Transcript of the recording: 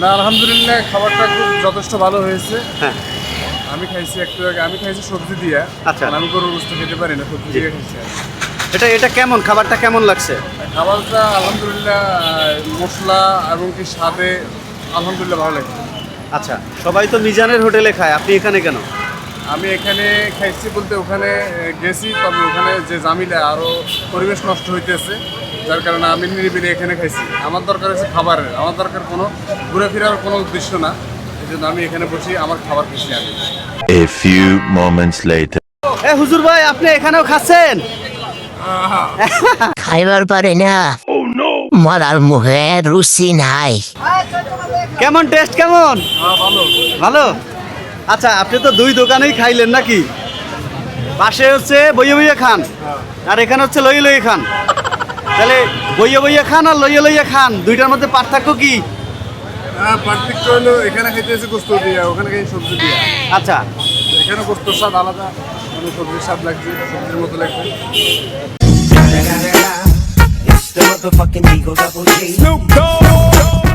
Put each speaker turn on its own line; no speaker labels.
না আলহামদুলিল্লাহ খাবারটা খুব যথেষ্ট ভালো হয়েছে।
হ্যাঁ।
আমি খাইছি একটু আগে আমি খাইছি সবজি দিয়ে
আচ্ছা।
আমি গরুর গোস্ত খেতে পারি না সবজি দিয়ে খাইছি
এটা এটা কেমন খাবারটা কেমন লাগছে?
খাবারটা আলহামদুলিল্লাহ মশলা এবং কি স্বাদে আলহামদুলিল্লাহ ভালো লাগে
আচ্ছা সবাই তো মিজানের হোটেলে খায় আপনি এখানে কেন?
আমি এখানে খাইছি বলতে ওখানে গেছি তবে ওখানে যে জামিলা আরও পরিবেশ নষ্ট হইতেছে। যার কারণে আমি নিরিবিলি এখানে খাইছি। আমার দরকার হচ্ছে খাবারের। আমার দরকার কোনো ঘুরে ফেরার কোনো উদ্দেশ্য না। এই জন্য আমি এখানে বসি আমার খাবার খুশি আমি
A few moments later.
এ হুজুর ভাই আপনি এখানেও খাচ্ছেন?
খাইবার পারে না। মরার মুখে রুচি নাই।
কেমন টেস্ট কেমন?
হ্যাঁ ভালো।
ভালো? আচ্ছা আপনি তো দুই দোকানেই খাইলেন নাকি? পাশে হচ্ছে বইয়ে বইয়ে খান। আর এখানে হচ্ছে লইয়ে লইয়ে খান। তাহলে বইয়ে বইয়ে খান আর লইয়ে লইয়ে খান। দুইটার মধ্যে পার্থক্য কি?
হ্যাঁ পার্থক্য হলো এখানে খাইতেছি গোস্ত দিয়ে ওখানে খাই সবজি দিয়ে।
আচ্ছা।
এখানে গোস্তর স্বাদ আলাদা মানে সবজির স্বাদ লাগছে সবজির মতো লাগবে
It's the